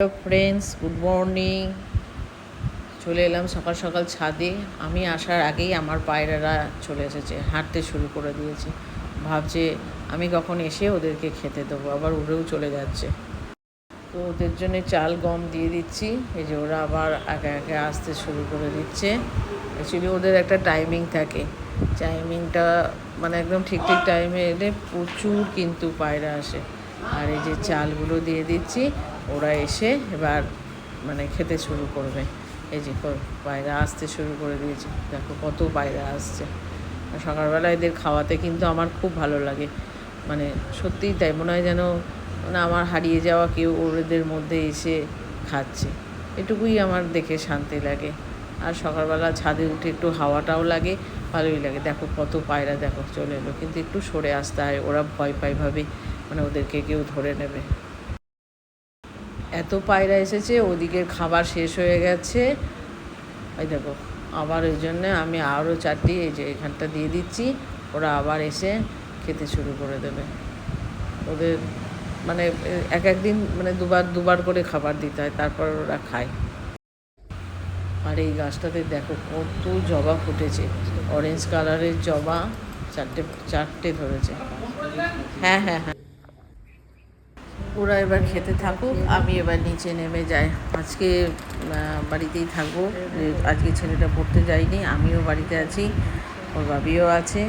Hello friends good morning চলে এলাম সকাল সকাল ছাদে। আমি আসার আগেই আমার পায়রারা চলে এসেছে, হাঁটতে শুরু করে দিয়েছে। ভাবছে আমি কখন এসে ওদেরকে খেতে দেবো, আবার উড়েও চলে যাচ্ছে। তো ওদের জন্য চাল, গম দিয়ে দিচ্ছি। এই যে ওরা আবার একে একে আসতে শুরু করে দিচ্ছে। অ্যাকচুয়ালি ওদের একটা টাইমিং থাকে। টাইমিংটা মানে একদম ঠিক ঠিক টাইমে এলে প্রচুর কিন্তু পায়রা আসে। আর এই যে চালগুলো দিয়ে দিচ্ছি। ওরা এসে এবার মানে খেতে শুরু করবে। এই যে পায়রা আসতে শুরু করে দিয়েছে। দেখো কত পায়রা আসছে। সকালবেলা এদের খাওয়াতে কিন্তু আমার খুব ভালো লাগে। মানে সত্যিই তাই, মনে হয় যেন মানে আমার হারিয়ে যাওয়া কেউ ওদের মধ্যে এসে খাচ্ছে। এটুকুই আমার দেখে শান্তি লাগে। আর সকালবেলা ছাদে উঠে একটু হাওয়াটাও লাগে, ভালোই লাগে। দেখো কত পায়রা, দেখো, চলে এলো। কিন্তু একটু সরে আসতে হয়, ওরা ভয় পায় ভাবে মানে ওদেরকে কেউ ধরে নেবে। এত পায়রা এসেছে, ওদিকের খাবার শেষ হয়ে গেছে। ওই দেখো, আবার ওই জন্য আমি আরও চারটি এই যে এখানটা দিয়ে দিচ্ছি, ওরা আবার এসে খেতে শুরু করে দেবে। ওদের মানে এক একদিন মানে দুবার দুবার করে খাবার দিতে হয়, তারপর ওরা খায়। আর এই গাছটাতে দেখো কত জবা ফুটেছে অরেঞ্জ কালারের জবা চারটে চারটে ধরেছে। হ্যাঁ হ্যাঁ হ্যাঁ। ওরা এবার খেতে থাকুক আমি এবার নিচে নেমে যাই। আজকে বাড়িতেই থাকব। আজকে ছেলেটা পড়তে যায়নি আমিও বাড়িতে আছি ওর বাবিও আছে।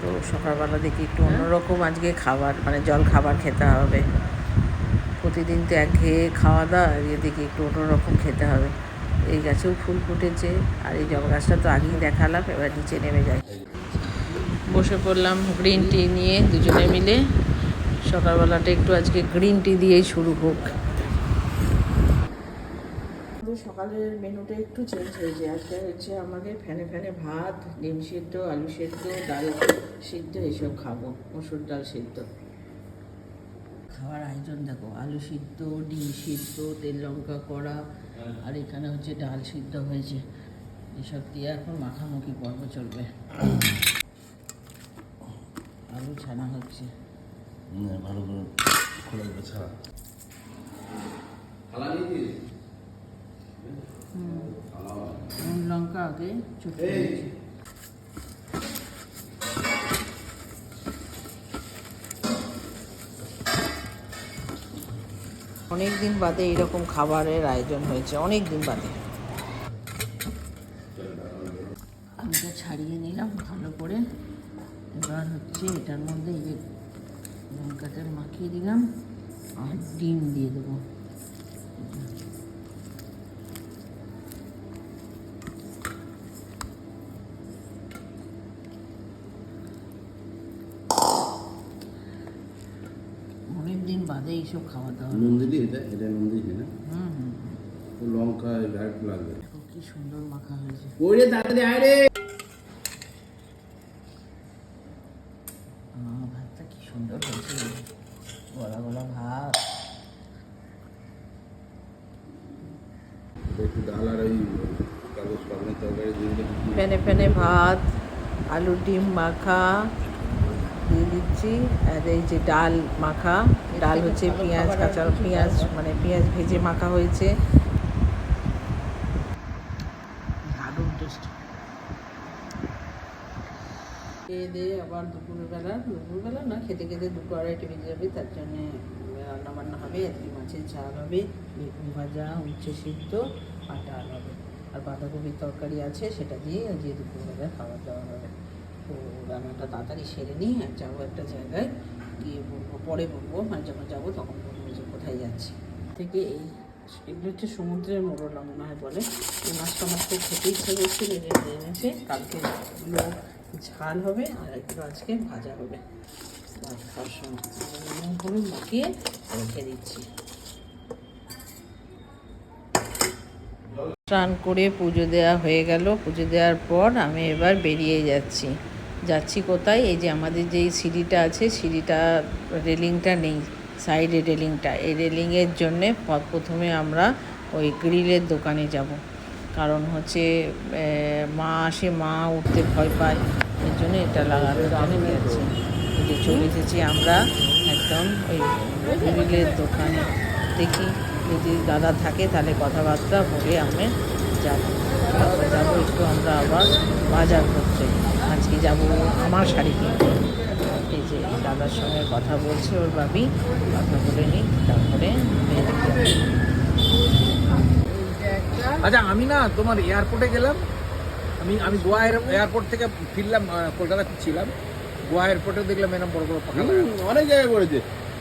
তো সকালবেলা দেখি একটু অন্যরকম আজকে খাবার মানে জল খাবার খেতে হবে। প্রতিদিন তো একঘেয়ে খাওয়া দাওয়া দেখি একটু অন্যরকম খেতে হবে। এই গাছেও ফুল ফুটেছে আর এই জবা গাছটা তো আগেই দেখালাম এবার নিচে নেমে যাই। বসে পড়লাম গ্রিন টি নিয়ে দুজনে মিলে। সকালবেলাটা একটু আজকে গ্রিন টি দিয়েই শুরু হোক। সকালের মেনুটা একটু চেঞ্জ হয়েছে আজকে হচ্ছে আমাদের ফ্যানে ফ্যানে ভাত, ডিম সিদ্ধ, আলু সিদ্ধ, ডাল সিদ্ধ এইসব খাব, মসুর ডাল সিদ্ধ। খাওয়ার আয়োজন দেখো, আলু সিদ্ধ, ডিম সিদ্ধ, তেল লঙ্কা কড়া, আর এখানে হচ্ছে ডাল সিদ্ধ হয়েছে। এসব দিয়ে এখন মাখামুখি পর্ব চলবে। আলু ছানা হচ্ছে। ভালো করে খোলা করে ছাড়া লঙ্কা আগে চুটকে অনেক দিন বাদে এরকম খাবারের আয়োজন হয়েছে অনেক দিন বাদে। আলুটা ছাড়িয়ে নিলাম ভালো করে। এবার হচ্ছে এটার মধ্যে এই যে লঙ্কাটা মাখিয়ে দিলাম আর ডিম দিয়ে দেবো। অনেক দিন বাদে এইসব খাওয়া দাওয়া নুন দিলি এটা এটা নুন না? হুম হুম। লঙ্কা লাগবে। কি সুন্দর মাখা হয়েছে। ওরে রে আহ, ভাতটা কি সুন্দর হয়েছে গলা গলা ভাত একটু ডাল আর ওই কাগজ পাবনের তরকারি দিয়ে দিলে ফেনে ফেনে ভাত আলু ডিম মাখা দিয়ে দিচ্ছি। আর এই যে ডাল মাখা ডাল হচ্ছে পেঁয়াজ কাঁচা পেঁয়াজ মানে পেঁয়াজ ভেজে মাখা হয়েছে। খেয়ে দিয়ে আবার দুপুরবেলা দুপুরবেলা না খেতে খেতে দুটো আড়াইটে বেজে যাবে তার জন্যে রান্না বান্না হবে আজকে মাছের ঝাল হবে বেগুন ভাজা উচ্ছে সিদ্ধ ডাল হবে। আর বাঁধাকপির তরকারি আছে, সেটা দিয়ে আজকে দুপুরবেলা খাবার দাওয়া হবে। তো রান্নাটা তাড়াতাড়ি সেরে নিই আর যাব একটা জায়গায়, গিয়ে বলব, পরে বলব মানে যখন যাব, তখন বলব যে কোথায় যাচ্ছি। থেকে এই এগুলো হচ্ছে সমুদ্রের মোরলা মনে হয় বলে, এই মাছটা আমার খুব খেতে ইচ্ছে করছিল যে এনেছে কালকে এগুলো ঝাল হবে আর এগুলো আজকে ভাজা হবে। খাওয়ার সময় হলুদ মাখিয়ে রেখে দিচ্ছি। স্নান করে পুজো দেওয়া হয়ে গেল। পুজো দেওয়ার পর আমি এবার বেরিয়ে যাচ্ছি। যাচ্ছি কোথায়? এই যে আমাদের যেই সিঁড়িটা আছে, সিঁড়িটা রেলিংটা নেই, সাইডে রেলিংটা। এই রেলিংয়ের জন্যে প্রথমে আমরা ওই গ্রিলের দোকানে যাব। কারণ হচ্ছে মা আসে, মা উঠতে ভয় পায়। এর জন্য এটা লাগানোর জন্য যাচ্ছি। যে চলে এসেছি আমরা একদম ওই গ্রিলের দোকানে। দেখি যদি দাদা থাকে তাহলে কথাবার্তা বলে আমি যাব। তারপর যাব একটু আমরা আবার বাজার করতে। আজকে যাব আমার শাড়ি কিনতে। এই যে দাদার সঙ্গে কথা বলছে ওর বাবি কথা বলে নিই তারপরে আচ্ছা আমি না তোমার এয়ারপোর্টে গেলাম। আমি আমি গোয়া এয়ারপোর্ট থেকে ফিরলাম কলকাতা ফিরছিলাম। গোয়া এয়ারপোর্টে দেখলাম এরকম বড় বড় পাখা অনেক জায়গায় করেছে।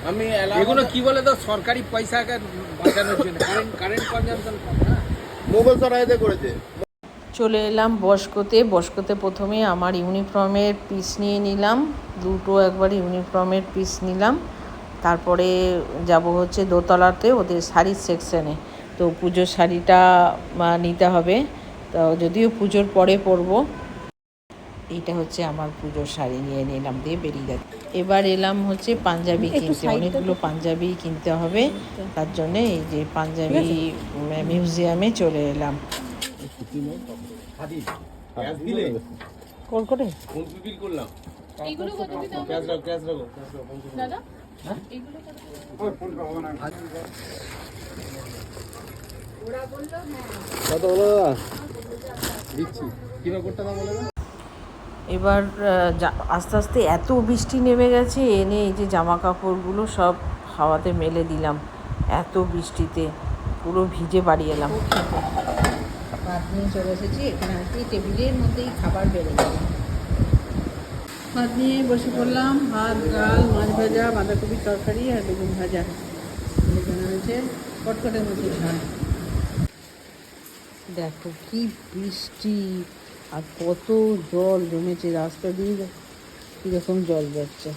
আমি এগুলো কি বলে তো? সরকারি পয়সাকে বাঁচানোর জন্য। কারেন্ট কারেন্ট কনজাম্পশন মোগল সরাইতে করেছে। চলে এলাম বস্কোতে। বস্কোতে প্রথমে আমার ইউনিফর্মের পিস নিয়ে নিলাম। দুটো একবার ইউনিফর্মের পিস নিলাম। তারপরে যাব হচ্ছে দোতলাতে ওদের শাড়ির সেকশানে তো পুজোর শাড়িটা নিতে হবে। তো যদিও পুজোর পরে পরবো এইটা হচ্ছে আমার পুজোর শাড়ি নিয়ে নিলাম দিয়ে বেরিয়ে যাচ্ছে এবার এলাম হচ্ছে পাঞ্জাবি কিনতে। অনেকগুলো পাঞ্জাবি কিনতে হবে। তার জন্য এই যে পাঞ্জাবি মিউজিয়ামে চলে এলাম। কত হলো দিচ্ছি। কীভাবে করতে না বলে? এবার আস্তে আস্তে এত বৃষ্টি নেমে গেছে, এনে এই যে জামা কাপড়গুলো সব হাওয়াতে মেলে দিলাম, এত বৃষ্টিতে, পুরো ভিজে বাড়ি এলাম। ভাত নিয়ে চলে এসেছি, এখানে টেবিলের মধ্যেই খাবার বেড়ে গেল ভাত নিয়ে বসে পড়লাম, ভাত, ডাল, মাছ ভাজা, বাঁধাকপির তরকারি আর বেগুন ভাজা। হচ্ছে কটকটের মতো ঝাল। দেখো কি বৃষ্টি। আর কত জল জমেছে, রাস্তা দিয়ে কীরকম জল যাচ্ছে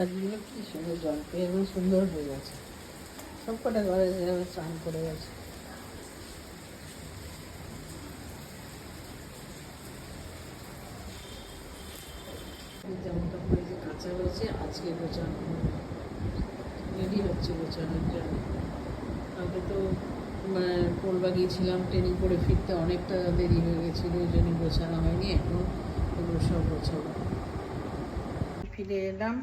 গাছগুলো কি সুন্দর জল পেয়ে একদম সুন্দর হয়ে গেছে। সব কটা ঘরে স্নান করে গেছে। যেমন তখন যে কাঁচা হয়েছে আজকে গোছানো রেডি হচ্ছে গোছানোর জন্য। আগে তো পোলবা গিয়েছিলাম ট্রেনিং করে ফিরতে অনেকটা দেরি হয়ে গেছিল, ওই জন্য গোছানো হয়নি, এখন এগুলো সব গোছাবো। ফিরে এলাম।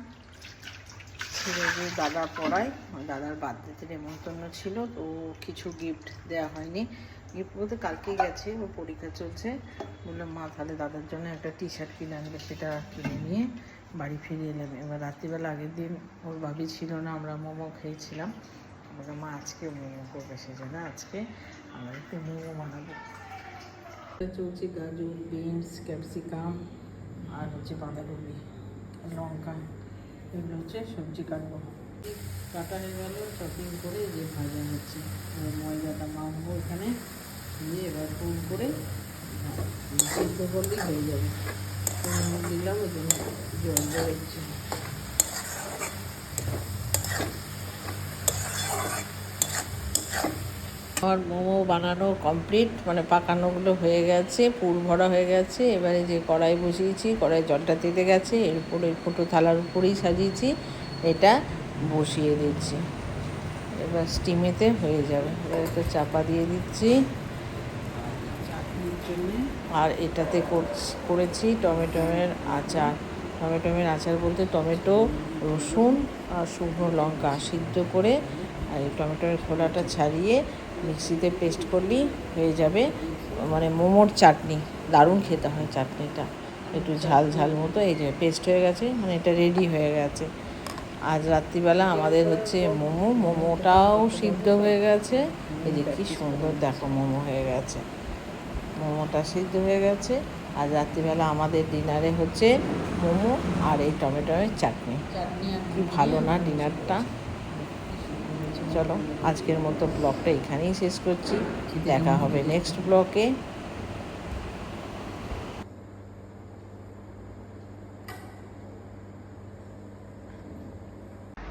ছেলে যে দাদা পড়ায় দাদার বার্থডেতে নেমন্তন্ন ছিল, তো কিছু গিফট দেওয়া হয়নি। গিফট বলতে কালকে গেছে, ও পরীক্ষা চলছে। বললাম, মা, তাহলে দাদার জন্য একটা টি শার্ট কিনে আনবে। সেটা কিনে নিয়ে বাড়ি ফিরে এলাম। এবার রাত্রিবেলা আগের দিন ওর বাবি ছিল না, আমরা মোমো খেয়েছিলাম। বললাম, মা, আজকে মোমো করবে সেজন্য আজকে আমরা একটু মোমো বানাবো। চলছে গাজর, বিনস, ক্যাপসিকাম আর হচ্ছে বাঁধাকপি, লঙ্কা। এগুলো হচ্ছে সবজি কাটবো। কাটা হয়ে গেল চপিং করে যে ভাজা হচ্ছে। ময়দাটা মাখবো এখানে, দিয়ে এবার ফুল করে সিদ্ধ করলেই হয়ে যাবে। দিলাম, ওই জন্য জল বেরোচ্ছে আমার মোমো বানানো কমপ্লিট মানে পাকানোগুলো হয়ে গেছে, পুর ভরা হয়ে গেছে। এবারে যে কড়াই বসিয়েছি কড়াই জলটা তেতে গেছে এর উপরে ফুটো থালার উপরেই সাজিয়েছি, এটা বসিয়ে দিচ্ছি। এবার স্টিমেতে হয়ে যাবে। এবার একটা চাপা দিয়ে দিচ্ছি। আর এটাতে করেছি টমেটোমের আচার। টমেটোমের আচার বলতে টমেটো, রসুন আর শুকনো লঙ্কা সিদ্ধ করে, আর এই টমেটোর খোলাটা ছাড়িয়ে মিক্সিতে পেস্ট করলেই হয়ে যাবে মানে মোমোর চাটনি দারুণ খেতে হয় চাটনিটা। একটু ঝাল ঝাল মতো এই যে পেস্ট হয়ে গেছে মানে এটা রেডি হয়ে গেছে। আজ রাত্রিবেলা আমাদের হচ্ছে মোমো মোমোটাও সিদ্ধ হয়ে গেছে। এই যে কি সুন্দর দেখো মোমো হয়ে গেছে। মোমোটা সিদ্ধ হয়ে গেছে। আর রাত্রিবেলা আমাদের ডিনারে হচ্ছে মোমো আর এই টমেটোর চাটনি। কি ভালো না ডিনারটা? চলো, আজকের মতো ব্লগটা এখানেই শেষ করছি। দেখা হবে নেক্সট ব্লগে।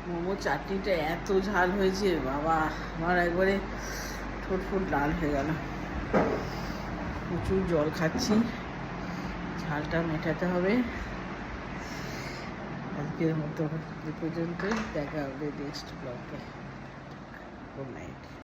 মোমো চাটনিটা এত ঝাল হয়েছে, বাবা, আমার একবারে ঠোঁট ফুট লাল হয়ে গেল। প্রচুর জল খাচ্ছি, ঝালটা মেটাতে হবে। আজকের মতো এ পর্যন্তই, দেখা হবে নেক্সট ব্লগে। Good night